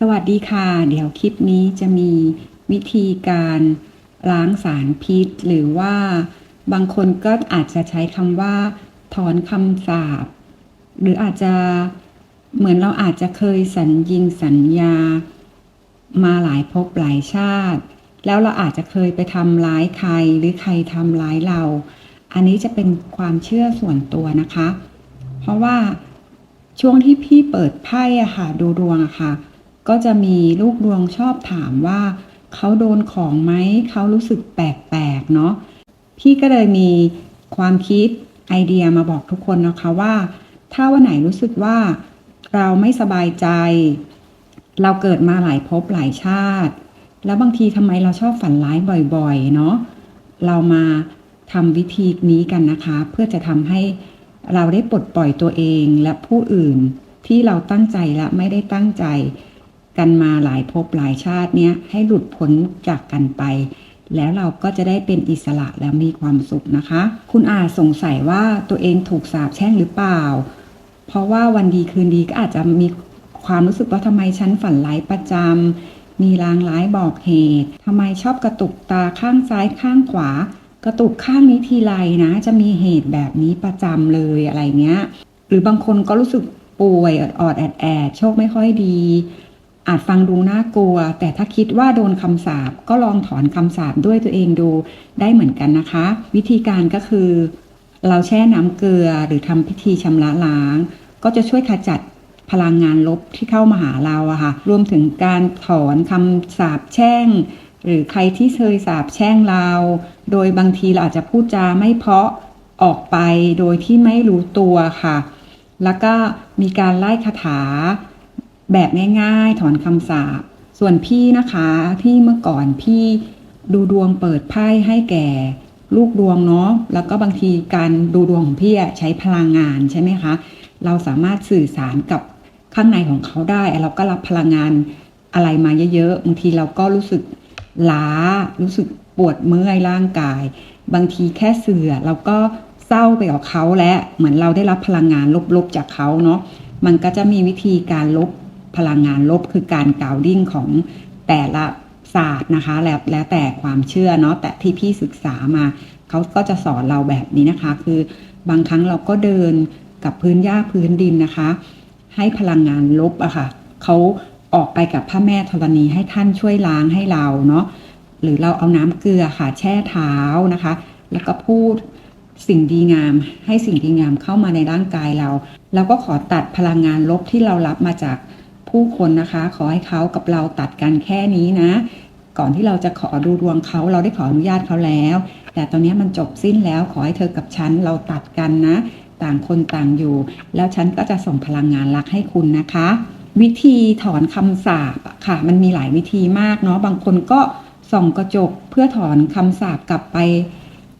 สวัสดีค่ะ เดี๋ยวคลิปนี้จะมีวิธีการล้างสารพิษ หรือว่าบางคนก็อาจจะใช้คำว่า ถอนคำสาปหรืออาจจะเหมือนเราอาจจะเคยสัญญิงสัญญา มาหลายภพหลายชาติ แล้วเราอาจจะเคยไปทำร้ายใครหรือใครทำร้ายเรา อันนี้จะเป็นความเชื่อส่วนตัวนะคะ เพราะว่าช่วงที่พี่เปิดไพ่อะค่ะดูดวงอะค่ะ ก็จะมีลูกดวงชอบถามว่า เขาโดนของไหม เขารู้สึกแปลกๆเนาะพี่ก็เลยมีความคิดไอเดียมาบอกทุกคนนะคะว่า ถ้าวันไหนรู้สึกว่าเราไม่สบายใจ เราเกิดมาหลายภพหลายชาติ แล้วบางทีทำไมเราชอบฝันร้ายบ่อยๆ เนาะเรามาทำวิธีนี้กันนะคะ เพื่อจะทำให้เราได้ปลดปล่อยตัวเองและผู้อื่นที่เราตั้งใจและไม่ได้ตั้งใจ กันมาหลายภพหลายชาติเนี้ยให้หลุดพ้นจากกันไป แล้วเราก็จะได้เป็นอิสระและมีความสุขนะคะ คุณอาจสงสัยว่าตัวเองถูกสาปแช่งหรือเปล่า เพราะว่าวันดีคืนดีก็อาจจะมีความรู้สึกว่าทำไมฉันฝันร้ายประจำมีลางร้ายบอกเหตุทำไมชอบกระตุกตาข้างซ้ายข้างขวา กระตุกข้างนี้ทีไรนะ จะมีเหตุแบบนี้ประจำเลยอะไรเงี้ย หรือบางคนก็รู้สึกป่วยออดแอดแอดโชคไม่ค่อยดี อาจฟังดูน่ากลัว แต่ถ้าคิดว่าโดนคำสาปก็ลองถอนคำสาปด้วยตัวเองดูได้เหมือนกันนะคะ วิธีการก็คือ เราแช่น้ำเกลือหรือทำพิธีชำระล้าง ก็จะช่วยขจัดพลังงานลบที่เข้ามาหาเราอะค่ะ รวมถึงการถอนคำสาปแช่ง หรือใครที่เคยสาปแช่งเรา โดยบางทีเราอาจจะพูดจาไม่เพาะออกไปโดยที่ไม่รู้ตัวค่ะ แล้วก็มีการไล่คาถา แบบง่ายๆ ถอนคำสาปส่วนพี่นะคะที่เมื่อก่อนพี่ดูดวงเปิดไพ่ให้แก่ ลูกดวงเนาะแล้วก็บางทีการดูดวงของพี่ใช้พลังงานใช่ไหมคะเราสามารถสื่อสารกับข้างในของเขาได้ เราก็รับพลังงานอะไรมาเยอะๆบางทีเราก็รู้สึกล้า รู้สึกปวดเมื่อยร่างกาย บางทีแค่เสือเราก็เศร้าไปกับเขาและเหมือนเราได้รับพลังงานลบๆจากเขาเนาะมันก็จะมีวิธีการลบ พลังงานลบคือการกาวดิ้งของแต่ละศาสตร์นะคะ แล้วแล้วแต่ความเชื่อเนาะแต่ที่พี่ศึกษามาเขาก็จะสอนเราแบบนี้นะคะ คือบางครั้งเราก็เดินกับพื้นหญ้าพื้นดินนะคะ ให้พลังงานลบอะค่ะเขาออกไปกับพระแม่ธรณีให้ท่านช่วยล้างให้เราเนาะหรือเราเอาน้ำเกลือค่ะ แช่เท้านะคะ แล้วก็พูดสิ่งดีงามให้สิ่งดีงามเข้ามาในร่างกายเรา เราก็ขอตัดพลังงานลบที่เรารับมาจาก ผู้คนนะคะ ขอให้เขากับเราตัดกันแค่นี้นะ ก่อนที่เราจะขอดูดวงเขาเราได้ขออนุญาตเขาแล้ว แต่ตอนนี้มันจบสิ้นแล้วขอให้เธอกับฉันเราตัดกันนะ ต่างคนต่างอยู่ แล้วฉันก็จะส่งพลังงานรักให้คุณนะคะ วิธีถอนคำสาปค่ะ มันมีหลายวิธีมากเนาะบางคนก็ส่องกระจกเพื่อถอนคำสาปกลับไป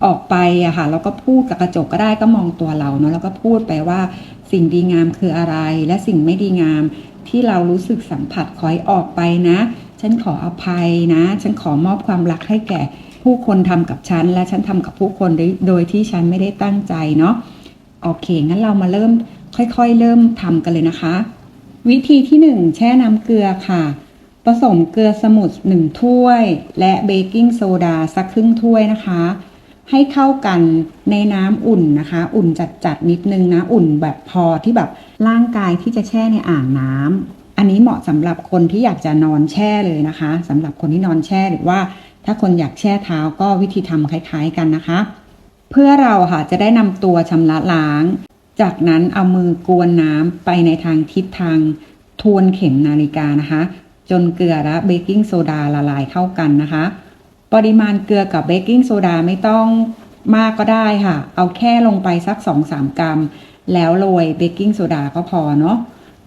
ออกไปอะค่ะแล้วก็พูดกับกระจกก็ได้ก็มองตัวเราเนาะแล้วก็พูดไปว่าสิ่งดีงามคืออะไร และสิ่งไม่ดีงาม ที่เรารู้สึกสัมผัสขอให้ออกไปนะ ฉันขออภัยนะ ฉันขอมอบความรักให้แก่ผู้คนทำกับฉัน และฉันทำกับผู้คนโดยโดยที่ฉันไม่ได้ตั้งใจเนาะโอเค งั้นเรามาเริ่มค่อยๆ เริ่มทำกันเลยนะคะ วิธีที่ 1 แช่น้ำเกลือค่ะ ผสมเกลือสมุทร1ถ้วย และเบกกิ้งโซดาสักครึ่งถ้วยนะคะ ให้เข้ากันในน้ำอุ่นนะคะ อุ่นจัดๆนิดนึงนะอุ่นแบบพอที่แบบร่างกายที่จะแช่ในอ่างน้ำอันนี้เหมาะสำหรับคนที่อยากจะนอนแช่เลยนะคะสำหรับคนที่นอนแช่หรือว่า ถ้าคนอยากแช่เท้าก็วิธีทำคล้ายๆกันนะคะ เพื่อเราค่ะจะได้นำตัวชำระล้าง จากนั้นเอามือกวนน้ำไปในทางทิศทางทวนเข็มนาฬิกานะคะ จนเกลือและเบกกิ้งโซดาละลายเข้ากันนะคะ ปริมาณเกลือกับเบกกิ้งโซดาไม่ต้องมากก็ได้ค่ะ เอาแค่ลงไปสัก 2-3 กรัม แล้วโรยเบกกิ้งโซดาก็พอเนาะ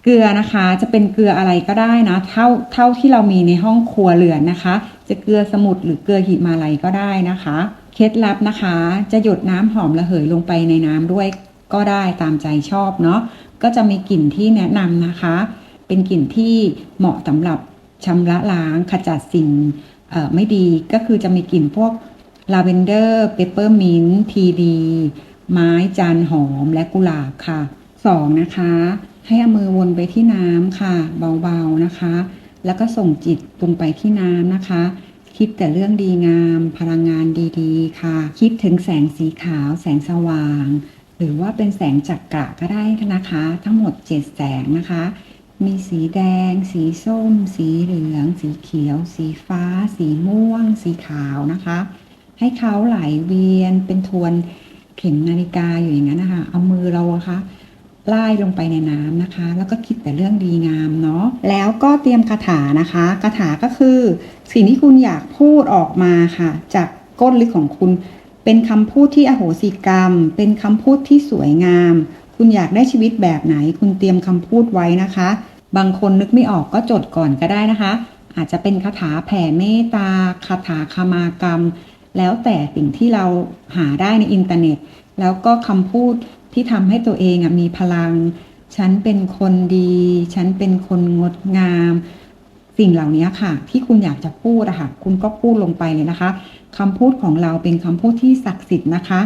เกลือนะคะจะเป็นเกลืออะไรก็ได้นะ เท่าเท่าที่เรามีในห้องครัวเรือนนะคะ จะเกลือสมุทรหรือเกลือหิมาลัยก็ได้นะคะ เคล็ดลับนะคะ จะหยดน้ำหอมระเหยลงไปในน้ำด้วยก็ได้ตามใจชอบเนาะก็จะมีกลิ่นที่แนะนำนะคะ เป็นกลิ่นที่เหมาะสำหรับชำระล้างขจัดสิ่ง ไม่ดีก็คือจะมีกลิ่นพวกลาเวนเดอร์เปปเปอร์มินต์ทีดี ไม้จันหอมและกุหลาบค่ะสองนะคะ ให้เอามือวนไปที่น้ำค่ะ เบาๆนะคะ แล้วก็ส่งจิตลงไปที่น้ำนะคะ คิดแต่เรื่องดีงาม พลังงานดีๆ ค่ะ คิดถึงแสงสีขาวแสงสว่าง หรือว่าเป็นแสงจักระก็ได้นะคะ ทั้งหมด 7 แสงนะคะ มีสีแดง สีส้ม สีเหลือง สีเขียว สีฟ้า สีม่วง สีขาวนะคะ ให้เขาไหลเวียนเป็นทวนเข็มนาฬิกาอยู่อย่างนั้นนะคะ เอามือเราอะคะไล่ลงไปในน้ำนะคะ แล้วก็คิดแต่เรื่องดีงามเนาะ แล้วก็เตรียมคาถานะคะคาถาก็คือ สิ่งที่คุณอยากพูดออกมาค่ะ จากก้นลึกของคุณ เป็นคำพูดที่อโหสิกรรม เป็นคำพูดที่สวยงาม คุณอยากได้ชีวิตแบบไหน คุณเตรียมคำพูดไว้นะคะ บางคนนึกไม่ออกก็จดก่อนก็ได้นะคะ อาจจะเป็นคาถาแผ่เมตตาคาถาคามากรรม แล้วแต่สิ่งที่เราหาได้ในอินเทอร์เน็ต แล้วก็คำพูดที่ทำให้ตัวเองมีพลัง ฉันเป็นคนดี ฉันเป็นคนงดงาม สิ่งเหล่านี้ค่ะ ที่คุณอยากจะพูดอะค่ะ คุณก็พูดลงไปเลยนะคะคำพูดของเราเป็นคำพูดที่ศักดิ์สิทธิ์นะคะ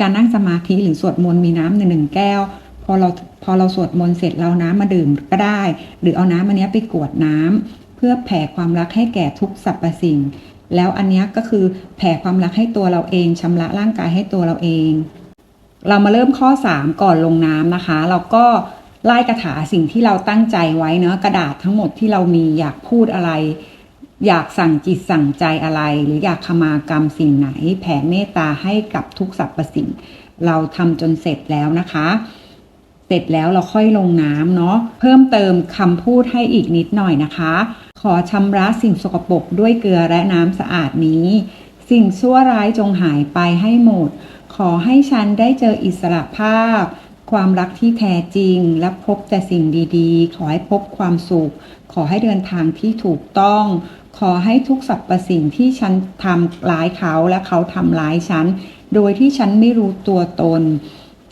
การนั่งสมาธิหรือสวดมนต์มีน้ำหนึ่งหนึ่งแก้ว พอเราพอเราสวดมนต์เสร็จเราน้ำมาดื่มก็ได้ หรือเอาน้ำอันนี้ไปกวดน้ำเพื่อแผ่ความรักให้แก่ทุกสรรพสิ่ง แล้วอันนี้ก็คือแผ่ความรักให้ตัวเราเองชำระร่างกายให้ตัวเราเอง เรามาเริ่มข้อ 3 ก่อนลงน้ำนะคะ เราก็ไล่กระถาสิ่งที่เราตั้งใจไว้เนาะกระดาษทั้งหมดที่เรามีอยากพูดอะไร อยากสั่งจิตสั่งใจอะไร หรืออยากขมากรรมสิ่งไหน แผ่เมตตาให้กับทุกสรรพสิ่ง เราทำจนเสร็จแล้วนะคะ เสร็จแล้วเราค่อยลงน้ำเนาะเพิ่มเติมคำพูดให้อีกนิดหน่อยนะคะ ขอชำระสิ่งสกปรกด้วยเกลือและน้ำสะอาดนี้ สิ่งชั่วร้ายจงหายไปให้หมด ขอให้ฉันได้เจออิสระภาพความรักที่แท้จริงและพบแต่สิ่งดีๆ ขอให้พบความสุข ขอให้เดินทางที่ถูกต้อง ขอให้ทุกสรรพสิ่งที่ฉันทำร้ายเขาและเขาทำร้ายฉัน โดยที่ฉันไม่รู้ตัวตน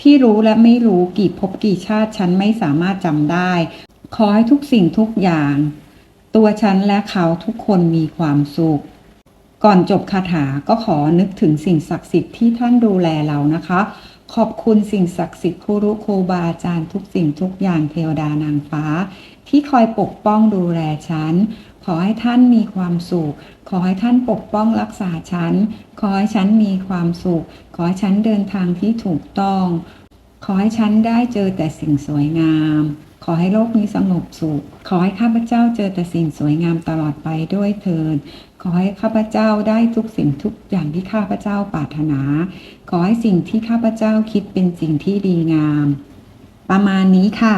ที่รู้และไม่รู้กี่ภพกี่ชาติฉันไม่สามารถจำได้ ขอให้ทุกสิ่งทุกอย่าง ตัวฉันและเขาทุกคนมีความสุข ก่อนจบคาถาก็ขอนึกถึงสิ่งศักดิ์สิทธิ์ที่ท่านดูแลเรานะคะ ขอบคุณสิ่งศักดิ์สิทธิ์ครูรุครูบาอาจารย์ทุกสิ่งทุกอย่างเทวดานางฟ้า ที่คอยปกป้องดูแลฉัน ขอให้ท่านมีความสุข ขอให้ท่านปกป้องรักษาฉัน ขอให้ฉันมีความสุข ขอให้ฉันเดินทางที่ถูกต้อง ขอให้ฉันได้เจอแต่สิ่งสวยงาม ขอให้โลกนี้สงบสุข ขอให้ข้าพเจ้าเจอแต่สิ่งสวยงามตลอดไปด้วยเถิด ขอให้ข้าพเจ้าได้ทุกสิ่งทุกอย่างที่ข้าพเจ้าปรารถนา ขอให้สิ่งที่ข้าพเจ้าคิดเป็นสิ่งที่ดีงาม ประมาณนี้ค่ะ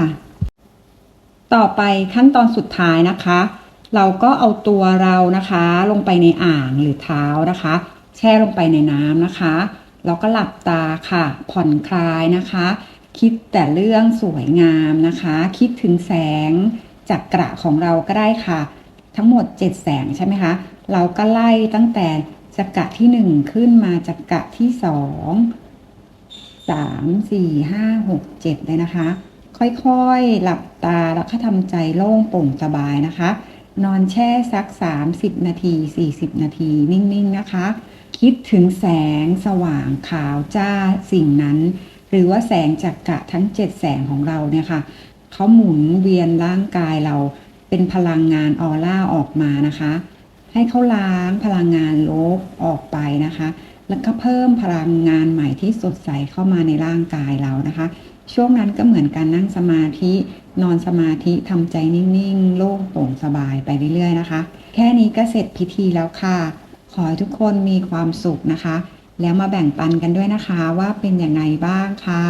ต่อไปขั้นตอนสุดท้ายนะคะ เราก็เอาตัวเรานะคะลงไปในอ่างหรือเท้านะคะ แช่ลงไปในน้ำนะคะ แล้วก็หลับตาค่ะ ผ่อนคลายนะคะ คิดแต่เรื่องสวยงามนะคะ คิดถึงแสงจากกระของเราก็ได้ค่ะ ทั้งหมด 7 แสงใช่ไหมคะ เราก็ไล่ตั้งแต่จักระที่ 1 ขึ้นมาจักระที่2สามสี่ห้าหกเจ็ดเลยนะคะ ค่อยๆ หลับตาแล้วก็ทำใจโล่งโปร่งสบายนะคะ นอนแช่สัก 30 นาที 40 นาทีนิ่งๆนะคะ คิดถึงแสงสว่างขาวจ้าสิ่งนั้น หรือว่าแสงจากกะทั้ง 7 แสงของเราเนี่ยค่ะเขาหมุนเวียนร่างกายเราเป็นพลังงานออร่าออกมานะคะ ให้เขาล้างพลังงานลบออกไปนะคะ แล้วก็เพิ่มพลังงานใหม่ที่สดใสเข้ามาในร่างกายเรานะคะ ช่วงนั้นก็เหมือนการนั่งสมาธินอนสมาธิทำใจนิ่งๆ โล่งโปร่งสบายไปเรื่อยๆนะคะ แค่นี้ก็เสร็จพิธีแล้วค่ะ ขอให้ทุกคนมีความสุขนะคะ แล้วมาแบ่งปันกันด้วยนะคะว่าเป็นอย่างไงบ้างค่ะ